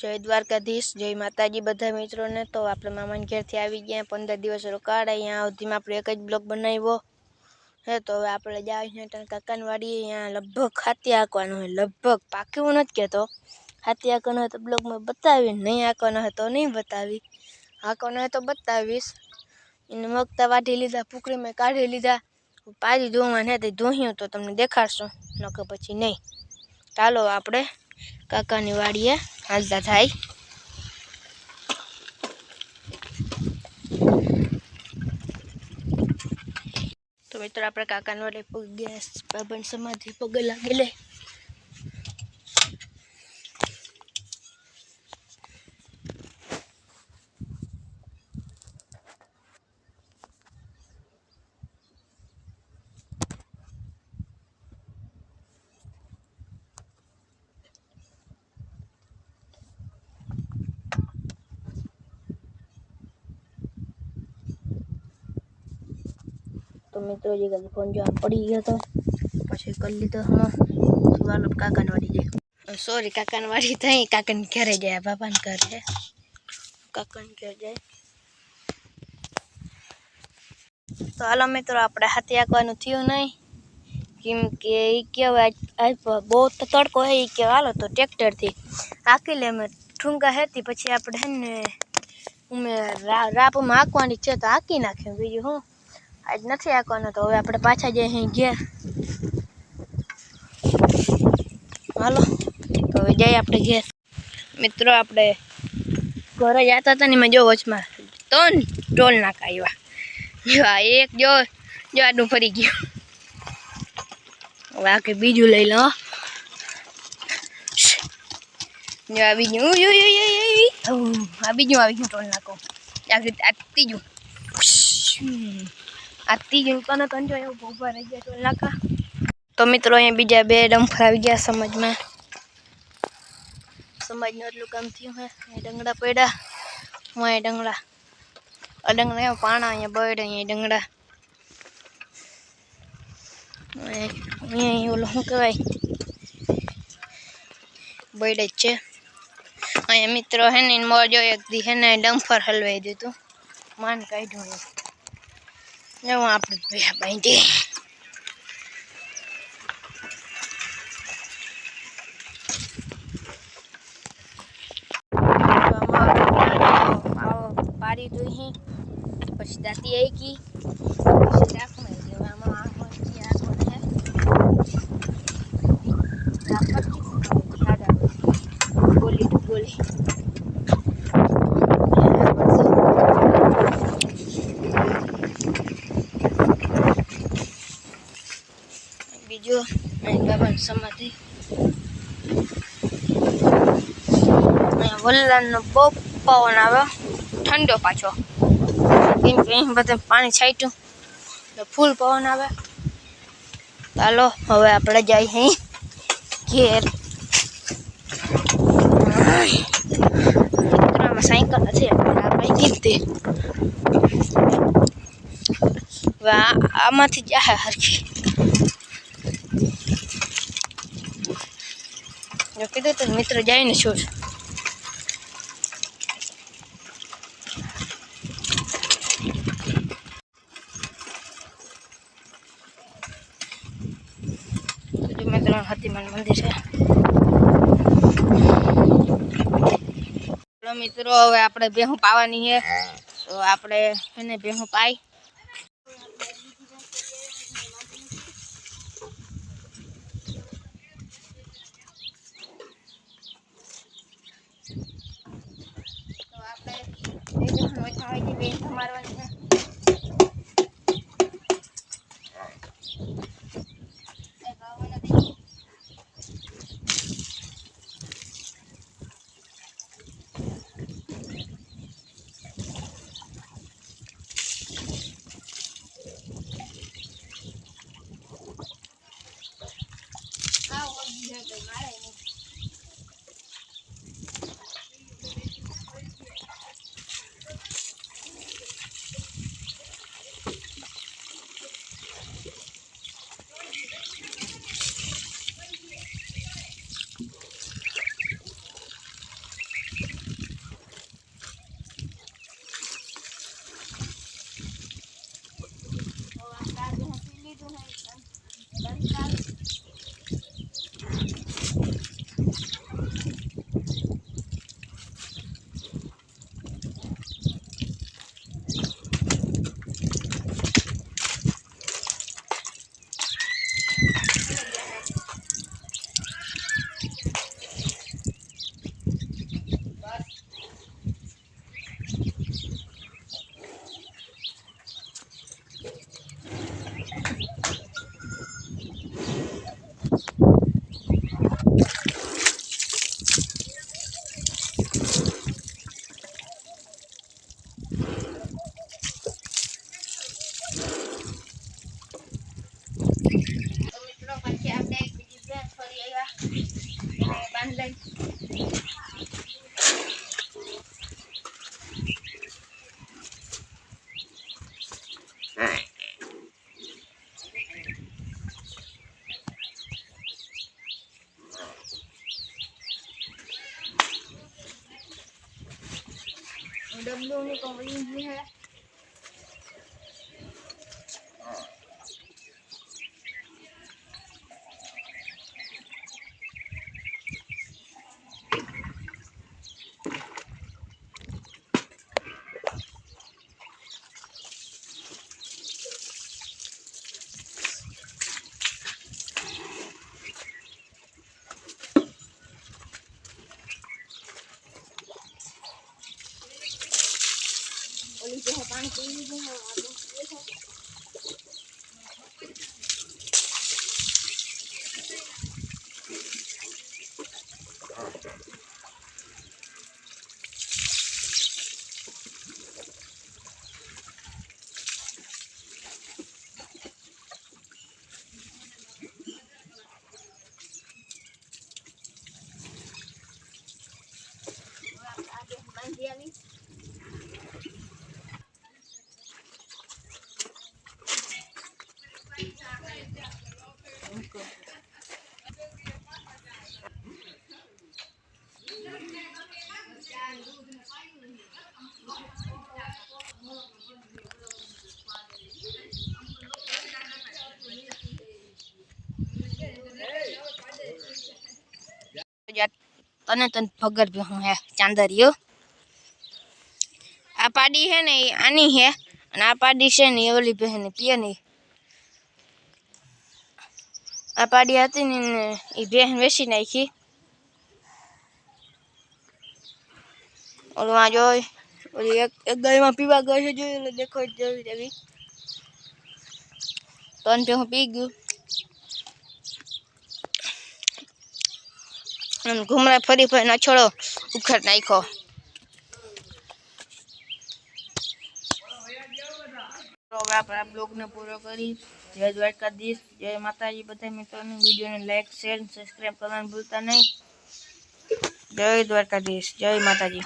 જય દ્વારકાધીશ, જય માતાજી બધા મિત્રોને. તો આપણે મામાની ઘેરથી આવી ગયા, પંદર દિવસ રોકાડ અહીંયા સુધીમાં આપણે એક જ બ્લોક બનાવ્યો હે તો હવે આપણે છે ત્યાં કાકાની વાડીએ અહીંયા લગભગ ખાતી આંકવાનું હોય, લગભગ પાક્યું નથી કહેતો. ખાતી હાંકવાનું હોય તો બ્લોગમાં બતાવી, નહીં હાંકવાનું હોય તો નહીં બતાવી. હાંકવાનું હોય તો બતાવીશ. એને મગતા વાઢી લીધા પુકડીમાં કાઢી લીધા. પાછી ધોવાને તે ધોયું તો તમને દેખાડશું, નકર પછી નહીં. ચાલો આપણે કાકાની વાડીએ હાલતા થાય. તો મિત્રો, આપણે કાકાની વાડી પગ ગેસ, બાબાની સમાધિ, પગ લાગી લે તો મિત્રો જે કદી ફોન જો આમ પડી ગયો તો પછી કરી લીધો હા ચાલો કાકાને વાડી જાય સોરી કાકાને વાડી થઈ કાકાને ઘરે જાય બાપાને ઘરે કાકાને ઘરે જાય તો હાલો મિત્રો આપણે હાથી આંકવાનું થયું નહીં કેમ કે એ કહેવાય બહુ તો તડકો હે એ કહેવાય હાલો તો ટ્રેક્ટરથી હાંકી લે અમે ઠુંગા હેતી પછી આપણે હે ને અમે રાપમાં હાંકવાની છે તો હાંકી નાખ્યું બીજું શું આજ નથી આંકવાનો, તો હવે આપણે પાછા જઈએ અહીં ઘેર. હાલો, તો હવે જઈએ આપણે ઘેર. મિત્રો, આપણે ઘરે જતા હતા ને મેં જો વચમાં ત્રણ ટોલ નાકા આવ્યા જો એક જો જો ફરી ગયું. હવે આખે બીજું લઈ લો. જો આ બીજું આ બીજું આવી ગયું ટોલ નાકો આ ત્રીજું. આ ત્રીજું તો કંજો એવું ઊભા રહી ગયા ટોલ નાકા તો મિત્રો, અહીંયા બીજા બે ડમ્ફર આવી ગયા સમાજમાં. સમાજનું એટલું કામ થયું હે ડંગડા પડ્યા, હું અહીં ડંગડા અડંગડા એવા પાણા અહીંયા બળ અહીંયા ડંગડા અહીંયા ઓલું શું કહેવાય? જ છે. અહીંયા મિત્રો હે ને મોજો એક દી હે ને ડમ્ફર હલવાઈ દીધું માન કાઢ્યું એવું આપણે બે બાંધી પાડી દોઈ પછી દાંતી આવી ગઈ પછી રાખમાં દેવામાં આંખોથી આંખો છે ગોલી ગોલી બીજો અહીં બાબાની સમાધિ અહીંયા વલ્લાનો બહુ પવન આવે. ઠંડો પાછો. કેમ કે અહીં બધે પાણી છાંટ્યું. એટલે ફૂલ પવન આવે. ચાલો, હવે આપણે જઈએ અહીં ઘેર. મિત્રોમાં સાયકલ નથી આપણે કીધી હવે આ- આમાંથી જાહે હરખી. જો કીધું તો મિત્ર જઈને છું જો મિત્રો હતીમાન મંદિર છે. ચલો મિત્રો, હવે આપણે ભેહું પાવાની છે. તો આપણે એને ભેહું પાઈ. તો આપણે બે હોય મારવાની છે. Juga ikan. ડબલું ની કંપની છે ઓલી 我已经买完 તને તને ભગર ભી હું ચાંદરિયો આ પાડી હે ને આની હે, અને આ પાડી છે ને ઓલી બહેન પિયની આ પાડી હતી ને એ બહેન વેચી નાખી. ઓલું આ જોઈ ઓલી એક એક ગાયમાં પીવા ગઈ છે જોઈ એટલે દેખો દેવી દેવી. તન પે હું પી ગયું. ઘુમરા ફરી ફરી છોડો ઉખેડ નાખ્યો. તો હવે આપણે આ બ્લોગને પૂરો કરી. જય દ્વારકાધીશ, જય માતાજી બધા મિત્રોને. વિડીયોને લાઈક, શેર સબસ્ક્રાઈબ કરવાનું ભૂલતા નહીં. જય દ્વારકાધીશ, જય માતાજી.